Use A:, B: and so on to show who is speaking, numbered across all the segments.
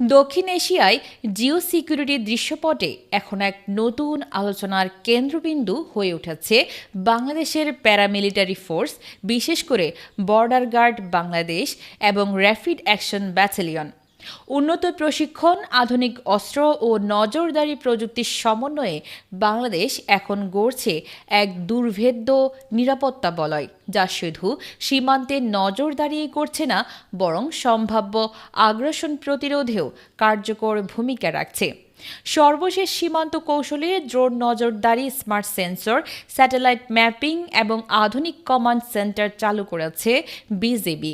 A: দক্ষিণ এশিয়ায় জিও সিকিউরিটির দৃশ্যপটে এখন এক নতুন আলোচনার কেন্দ্রবিন্দু হয়ে উঠেছে বাংলাদেশের প্যারামিলিটারি ফোর্স, বিশেষ করে বর্ডার গার্ড বাংলাদেশ এবং র্যাপিড অ্যাকশন ব্যাটালিয়ন। উন্নত প্রশিক্ষণ, আধুনিক অস্ত্র ও নজরদারি প্রযুক্তির সমন্বয়ে বাংলাদেশ এখন গড়ছে এক দুর্ভেদ্য নিরাপত্তা বলয়, যা শুধু সীমান্তে নজরদারিই করছে না, বরং সম্ভাব্য আগ্রাসন প্রতিরোধেও কার্যকর ভূমিকা রাখছে। সর্বশেষ সীমান্ত কৌশলে ড্রোন নজরদারি, স্মার্ট সেন্সর, স্যাটেলাইট ম্যাপিং এবং আধুনিক কমান্ড সেন্টার চালু করেছে বিজেপি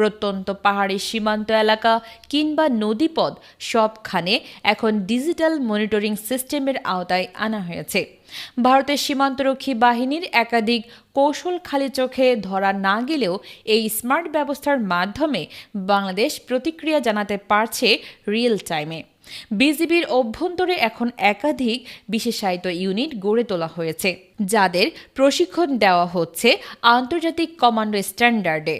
A: প্রত্যন্ত পাহাড়ি সীমান্ত এলাকা কিংবা নদীপথ সবখানে এখন ডিজিটাল মনিটরিং সিস্টেমের আওতায় আনা হয়েছে। ভারতের সীমান্তরক্ষী বাহিনীর একাধিক কৌশল খালি চোখে ধরা না গেলেও এই স্মার্ট ব্যবস্থার মাধ্যমে বাংলাদেশ প্রতিক্রিয়া জানাতে পারছে রিয়েল টাইমে। বিজিবির অভ্যন্তরে এখন একাধিক বিশেষায়িত ইউনিট গড়ে তোলা হয়েছে, যাদের প্রশিক্ষণ দেওয়া হচ্ছে আন্তর্জাতিক কমান্ডো স্ট্যান্ডার্ডে।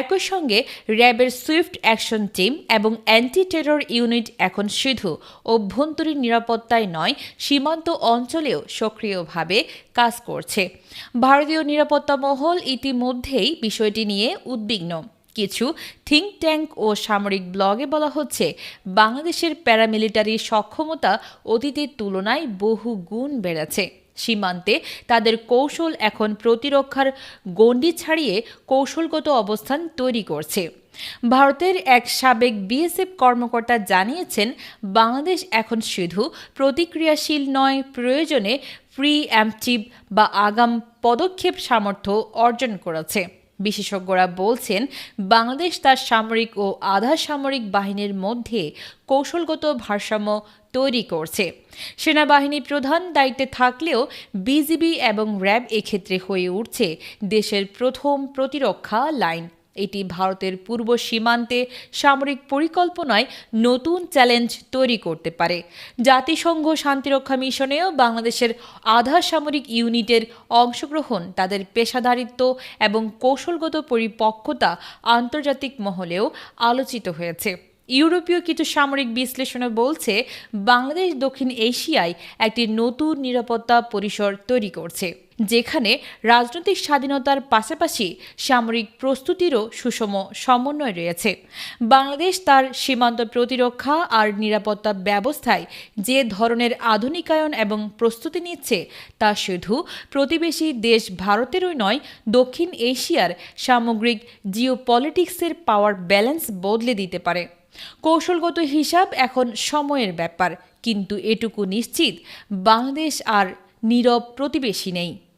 A: একই সঙ্গে র্যাবের সুইফট অ্যাকশন টিম এবং অ্যান্টি টেরর ইউনিট এখন শুধু অভ্যন্তরীণ নিরাপত্তায় নয়, সীমান্ত অঞ্চলেও সক্রিয়ভাবে কাজ করছে। ভারতীয় নিরাপত্তা মহল ইতিমধ্যেই বিষয়টি নিয়ে উদ্বিগ্ন। কিছু থিঙ্ক ট্যাঙ্ক ও সামরিক ব্লগে বলা হচ্ছে, বাংলাদেশের প্যারামিলিটারি সক্ষমতা অতীতের তুলনায় বহু গুণ বেড়েছে। সীমান্তে। তাদের কৌশল এখন প্রতিরক্ষার গণ্ডি ছাড়িয়ে কৌশলগত অবস্থান তৈরি করছে। ভারতের এক সাবেক বিএসএফ কর্মকর্তা জানিয়েছেন, বাংলাদেশ এখন শুধু প্রতিক্রিয়াশীল নয়, প্রয়োজনে প্রি অ্যাম্পটিভ বা আগাম পদক্ষেপ সামর্থ্য অর্জন করেছে। বিশেষজ্ঞরা বলছেন, বাংলাদেশ তার সামরিক ও আধা সামরিক বাহিনীর মধ্যে কৌশলগত ভারসাম্য তৈরি করছে। সেনাবাহিনী প্রধান দায়িত্বে থাকলেও বিজিবি এবং র্যাব এক্ষেত্রে হয়ে উঠছে দেশের প্রথম প্রতিরক্ষা লাইন। এটি ভারতের পূর্ব সীমান্তে সামরিক পরিকল্পনায় নতুন চ্যালেঞ্জ তৈরি করতে পারে। জাতিসংঘ শান্তিরক্ষা মিশনেও বাংলাদেশের আধা সামরিক ইউনিটের অংশগ্রহণ, তাদের পেশাদারিত্ব এবং কৌশলগত পরিপক্কতা আন্তর্জাতিক মহলেও আলোচিত হয়েছে। ইউরোপীয় কিছু সামরিক বিশ্লেষণে বলছে, বাংলাদেশ দক্ষিণ এশিয়ায় একটি নতুন নিরাপত্তা পরিসর তৈরি করছে। যেখানে রাজনৈতিক স্বাধীনতার পাশাপাশি সামরিক প্রস্তুতিরও সুষম সমন্বয় রয়েছে। বাংলাদেশ তার সীমান্ত প্রতিরক্ষা আর নিরাপত্তা ব্যবস্থায় যে ধরনের আধুনিকায়ন এবং প্রস্তুতি নিচ্ছে, তা শুধু প্রতিবেশী দেশ ভারতেরই নয়, দক্ষিণ এশিয়ার সামগ্রিক জিওপলিটিক্সের পাওয়ার ব্যালেন্স বদলে দিতে পারে। কৌশলগত হিসাব এখন সময়ের ব্যাপার, কিন্তু এটুকু নিশ্চিত, বাংলাদেশ আর নীরব প্রতিবেশী নেই।